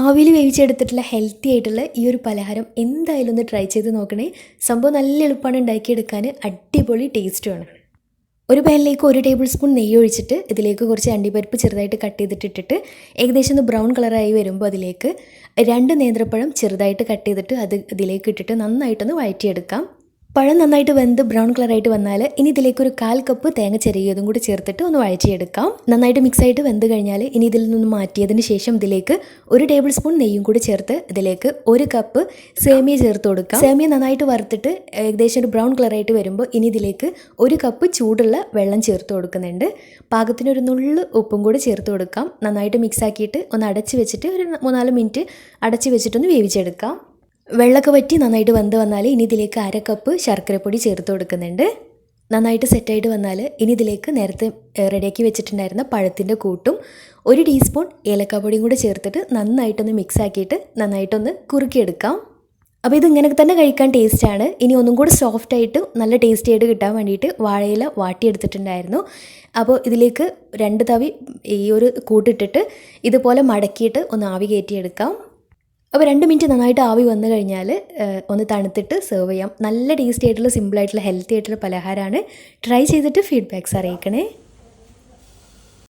ആവിയിൽ വേവിച്ചെടുത്തിട്ടുള്ള ഹെൽത്തി ആയിട്ടുള്ള ഈ ഒരു പലഹാരം എന്തായാലും ഒന്ന് ട്രൈ ചെയ്ത് നോക്കണേ. സംഭവം നല്ല എളുപ്പമാണ് ഉണ്ടാക്കിയെടുക്കാൻ. അടിപൊളി ടേസ്റ്റുമാണ് ഒരു പാനിലേക്ക് ഒരു ടേബിൾ സ്പൂൺ നെയ്യ് ഒഴിച്ചിട്ട് ഇതിലേക്ക് കുറച്ച് അണ്ടിപ്പരിപ്പ് ചെറുതായിട്ട് കട്ട് ചെയ്തിട്ട് ഇട്ടിട്ട് ഏകദേശം ഒന്ന് ബ്രൗൺ കളറായി വരുമ്പോൾ അതിലേക്ക് രണ്ട് നേന്ത്രപ്പഴം ചെറുതായിട്ട് കട്ട് ചെയ്തിട്ട് അത് ഇതിലേക്ക് ഇട്ടിട്ട് നന്നായിട്ടൊന്ന് വഴറ്റിയെടുക്കാം. പഴം നന്നായിട്ട് വെന്ത് ബ്രൗൺ കളറായിട്ട് വന്നാൽ ഇനി ഇതിലേക്ക് ഒരു കാൽ കപ്പ് തേങ്ങ ചെറിയതും കൂടി ചേർത്തിട്ട് ഒന്ന് വഴച്ചിയെടുക്കാം നന്നായിട്ട് മിക്സ് ആയിട്ട് വെന്ത് കഴിഞ്ഞാൽ ഇനി ഇതിൽ നിന്ന് മാറ്റിയതിന് ശേഷം ഇതിലേക്ക് ഒരു ടേബിൾ സ്പൂൺ നെയ്യും കൂടി ചേർത്ത് ഇതിലേക്ക് ഒരു കപ്പ് സേമിയ ചേർത്ത് കൊടുക്കാം. സേമിയ നന്നായിട്ട് വറുത്തിട്ട് ഏകദേശം ഒരു ബ്രൗൺ കളറായിട്ട് വരുമ്പോൾ ഇനി ഇതിലേക്ക് ഒരു കപ്പ് ചൂടുള്ള വെള്ളം ചേർത്ത് കൊടുക്കുന്നുണ്ട്. പാകത്തിന് ഒരു നുള്ളു ഉപ്പും കൂടി ചേർത്ത് കൊടുക്കാം. നന്നായിട്ട് മിക്സ് ആക്കിയിട്ട് ഒന്ന് അടച്ച് വെച്ചിട്ട് ഒരു മൂന്നാൽ മിനിറ്റ് അടച്ച് വെച്ചിട്ടൊന്ന് വേവിച്ചെടുക്കാം. വെള്ളമൊക്കെ വറ്റി നന്നായിട്ട് വെന്ത് വന്നാൽ ഇനി ഇതിലേക്ക് അര കപ്പ് ശർക്കരപ്പൊടി ചേർത്ത് കൊടുക്കുന്നുണ്ട്. നന്നായിട്ട് സെറ്റായിട്ട് വന്നാൽ ഇനി ഇതിലേക്ക് നേരത്തെ റെഡിയാക്കി വെച്ചിട്ടുണ്ടായിരുന്ന പഴത്തിന്റെ കൂട്ടും ഒരു ടീസ്പൂൺ ഏലക്കാപ്പൊടിയും കൂടെ ചേർത്തിട്ട് നന്നായിട്ടൊന്ന് മിക്സ് ആക്കിയിട്ട് നന്നായിട്ടൊന്ന് കുറുക്കിയെടുക്കാം. അപ്പോൾ ഇതിങ്ങനെ തന്നെ കഴിക്കാൻ ടേസ്റ്റാണ് ഇനി ഒന്നും കൂടി സോഫ്റ്റ് ആയിട്ട് നല്ല ടേസ്റ്റി ആയിട്ട് കിട്ടാൻ വേണ്ടിയിട്ട് വാഴയില വാട്ടിയെടുത്തിട്ടുണ്ടായിരുന്നു. അപ്പോൾ ഇതിലേക്ക് രണ്ട് തവി ഈ ഒരു കൂട്ടിട്ടിട്ട് ഇതുപോലെ മടക്കിയിട്ട് ഒന്ന് ആവി കയറ്റിയെടുക്കാം അപ്പോൾ രണ്ട് മിനിറ്റ് നന്നായിട്ട് ആവി വന്നു കഴിഞ്ഞാൽ ഒന്ന് തണുത്തിട്ട് സെർവ് ചെയ്യാം. നല്ല ടേസ്റ്റി ആയിട്ടുള്ള സിമ്പിളായിട്ടുള്ള ഹെൽത്തി ആയിട്ടുള്ള പലഹാരമാണ്. ട്രൈ ചെയ്തിട്ട് ഫീഡ്ബാക്ക്സ് അറിയിക്കണേ.